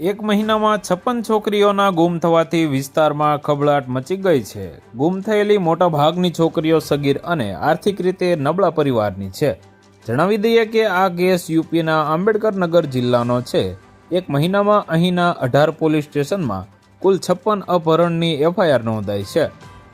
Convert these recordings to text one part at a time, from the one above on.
એક મહિનામાં છપ્પન છોકરીઓના ગુમ થવાથી વિસ્તારમાં ખબડાટ મચી ગઈ છે. ગુમ થયેલી મોટા ભાગની છોકરીઓ સગીર અને આર્થિક રીતે નબળા પરિવારની છે. જણાવી દઈએ કે આ કેસ યુપીના આંબેડકર નગર જિલ્લાનો છે. એક મહિનામાં અહીંના અઢાર પોલીસ સ્ટેશનમાં કુલ છપ્પન અપહરણની એફઆઈઆર નોંધાઈ છે.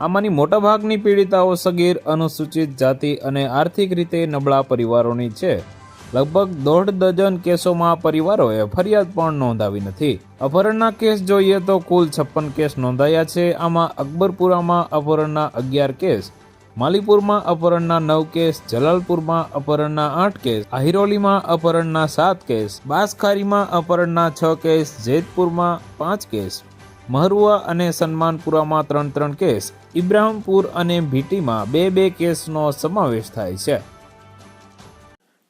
આમાંની મોટાભાગની પીડિતાઓ સગીર, અનુસૂચિત જાતિ અને આર્થિક રીતે નબળા પરિવારોની છે. લગભગ દોઢ ડઝન કેસોમાં પરિવારોએ ફરિયાદ પણ નોંધાવી નથી. અપહરણના કેસ જોઈએ તો કુલ છપ્પન કેસ નોંધાયા છે. આમાં અકબરપુરામાં અપહરણના અગિયાર કેસ, માલીપુરમાં અપહરણના નવ કેસ, જલાલપુરમાં અપહરણના આઠ કેસ આહિરોલીમાં અપહરણના સાત કેસ, બાસખારીમાં અપહરણના છ કેસ, જેતપુરમાં પાંચ કેસ, મહરુઆ અને સન્માનપુરામાં ત્રણ ત્રણ કેસ, ઇબ્રાહમપુર અને ભીટીમાં બે બે કેસનો સમાવેશ થાય છે.